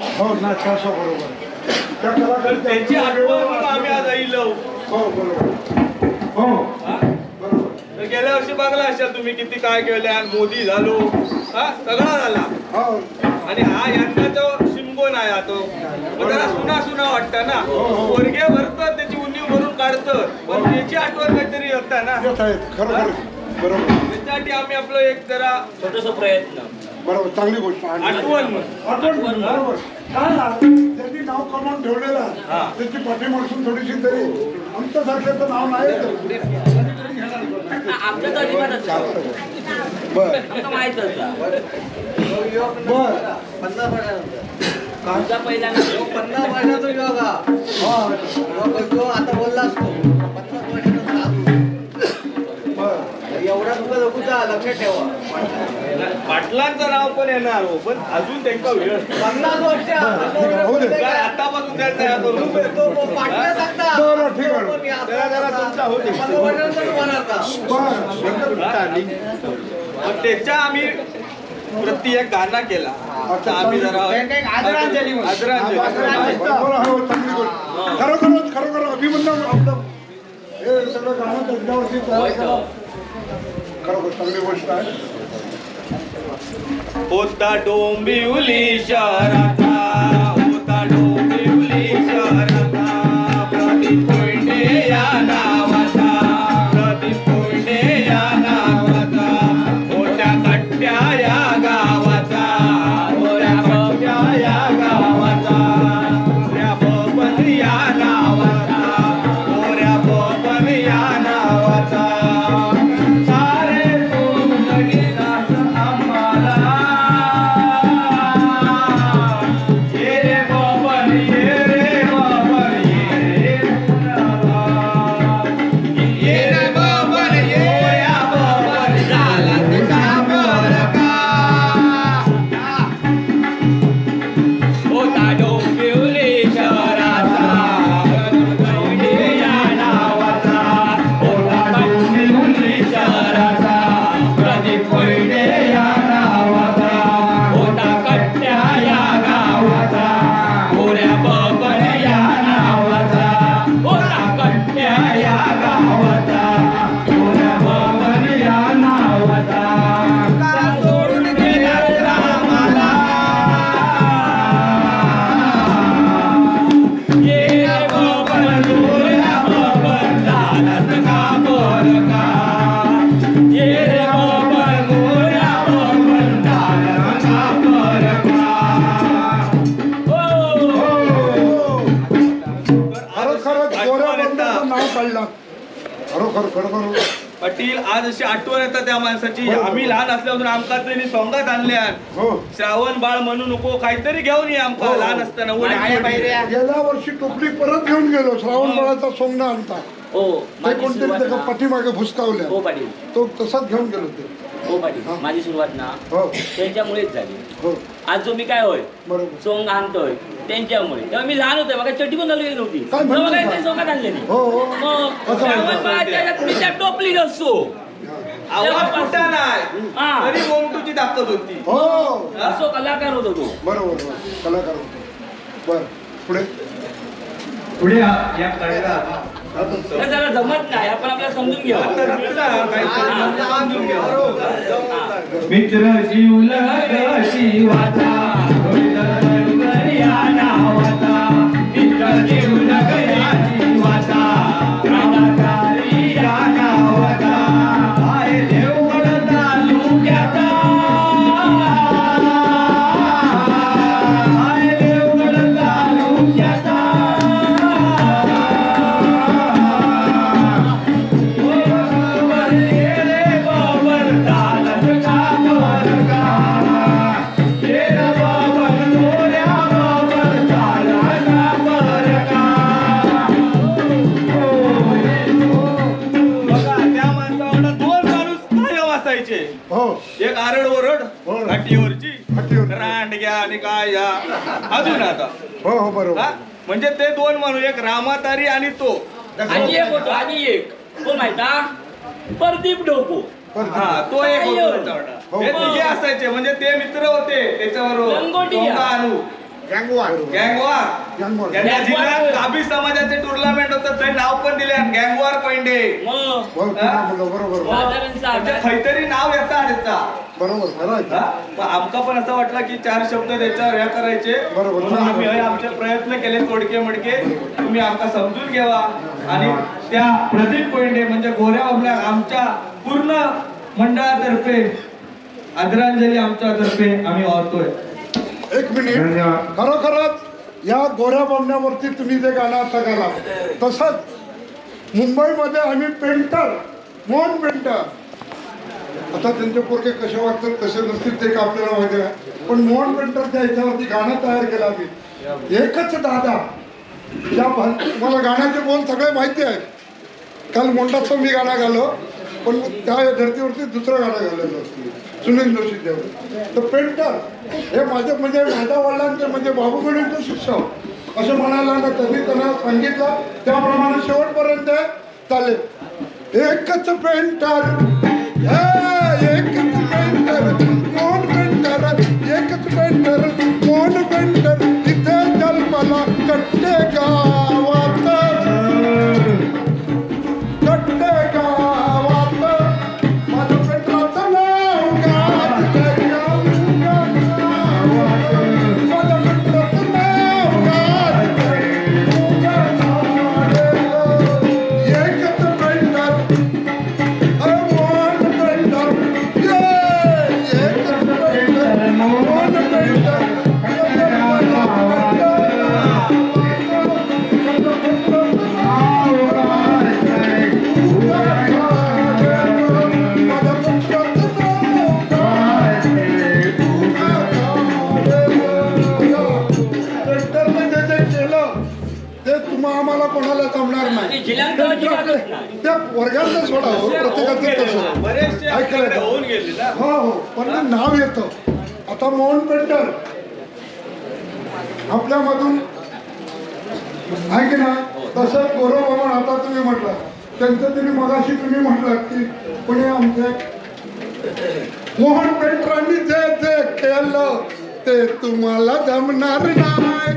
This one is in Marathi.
हो ना बरोबर त्या कलाकाराची त्यांची आठवण म्हणून आम्ही आज आईलो हो बरोबर. हो बरोबर. तर गेल्या वर्षी बघला असाल तुम्ही किती काय केलं आणि मोदी झालो. हा? सगळा झाला. हो. आणि हा यंदाचा शिंबो नाही हा तो. पण जरा सुना सुना वाटतं ना. पोरगे भरतात त्याची उणीव भरून काढतात. पण त्याची आठवण काहीतरी होता ना. येत आहेत खरोखर बरोबर. त्याच्यासाठी आम्ही आपलं एक जरा छोटस प्रयत्न. बरोबर चांगली गोष्ट. आठवण. म्हणून. आठवण. बरोबर. काय त्यांनी नाव कमावून ठेवलेलं. आहे. त्याची पाठीमागून थोडीशी तरी. आमच्या सारख्याचं नाव नाही. बर. बर. आमचा पहिल्यांदा पन्नास वर्षाचा योग हा. आता बोलला असतो. एवढा तुझा लघुचा लक्षात ठेवा. पाटलांचं नाव पण येणार हो पण अजून त्यांचा वेळ पन्नास वर्ष आतापासून त्याचा पाटला सांगता जरा- तुमचा त्याच्या आम्ही प्रति एक गाणं केला. आता आम्ही जरा आदरांजली. आदरांजली. हो, खरोखरच खरोखर हे. सगळं गाणं त्यांच्यावरती. खरोखर चांगली गोष्ट आहे. होता डोंबिवली शहराचा. पाटील आज अशी आठवण येतात त्या माणसाची. आम्ही लहान असल्यापासून आमका त्यांनी सोंगात आणल्या हो. श्रावण बाळ म्हणू नको काहीतरी घेऊन ये आमका हो. लहान असताना. गेल्या वर्षी टोपली परत घेऊन गेलो श्रावण बाळाचा सोंगणा आणता. हो कोणतरी त्याच्या पाठीमागे भुसकावल्या. हो पाटील. तो तसाच घेऊन गेलो ते. हो पाटील. हा. माझी सुरुवात ना. हो. त्यांच्यामुळेच झाली. हो. आज जो मी काय होय? बरोबर. सोंग आणतोय. त्यांच्यामुळे. तेव्हा मी लहान होते मग चटी पण घालू नव्हती. काय म्हणतो तेव्हा काय का? ते सोंगात आणले नाही हो हो. मग असं श्रावण म्हणतो. बाळाच्या याच्यात मी त्या टोपली नसतो. आवाज कुठा नाही हा. तरी मोमटूची ताकद होती. हो. असो कलाकार होतो तो. बरोबर बरोबर. कलाकार होते. बर पुढे? पुढे या कडेला हे जरा जमत नाही आपण आपल्याला समजून घ्यावं. मित्र जीवला शिवाचा मित्र हो. एक आरड ओरड हो. घाटीवरची घाटीवर. रांडग्या आणि काय या. अजून आता. हो हो बरोबर. हा? म्हणजे ते दोन माणूस एक रामातारी आणि तो. आणि एक होतो आणि एक. कोण माहिता प्रदीप डोको. हा तो एक होता हो. हे तिघे असायचे म्हणजे ते मित्र होते. आणू गँगवार गँगवार गँगवार त्यांच्या जिल्ह्यात काबी समाजाचे टुर्नामेंट होतं. ते नाव पण दिले गँगवार कोंडे. मग. हो, बोललो, बरोबर. म्हणजे खैतरी नाव येतं त्याचा. बरोबर खरं आहे. हा? पण आमका पण असं वाटलं की चार शब्द त्याच्यावर हे करायचे. बरोबर. म्हणून आम्ही हे आमचे प्रयत्न केले तोडके मडके. तुम्ही आमका समजून घ्यावा. आणि त्या प्रदीप कोयंडे म्हणजे गोऱ्या बाबल्या आमच्या पूर्ण मंडळातर्फे आदरांजली आमच्यातर्फे आम्ही वाहतोय. एक मिनिट. खरोखरच या गोऱ्या बोंबण्यावरती तुम्ही जे गाणं आता गाला तसंच मुंबईमध्ये आम्ही पेंटर मोहन पेंटर? आता त्यांचे पोरगे कसे वागतात कसे नसतील ते का आपल्याला माहिती आहे. पण मोहन पेंटरच्या ह्याच्यावरती गाणं तयार केलं आम्ही. एकच दादा या मला गाण्याचे बोल सगळे माहिती आहेत. काल मोंडाचं मी गाणं गालो. पण त्या धर्तीवरती दुसरं गाणं घालत असते. सुनील जोशी देव. तर पेंटर हे माझे म्हणजे माझ्या वडिलांचे म्हणजे बाबूगडींचे शिक्षक असं म्हणायला ना त्यांनी त्यांना सांगितलं त्याप्रमाणे शेवटपर्यंत चालेल. एकच पेंटर. एक कोणाला जमणार नाही. त्या वर्गाचं सोडा हो प्रत्येकाचं तसं. ऐकलं ना. हो हो पण नाव येतं. आता मोहन पेंटर. आपल्यामधून आहे की ना तसं गोरोबाबा आता तुम्ही म्हटलं. त्यांचं तुम्ही मगाशी तुम्ही म्हटलं की पुणे आमचे मोहन पेंटरांनी जे जे केलं ते तुम्हाला जमणार नाही.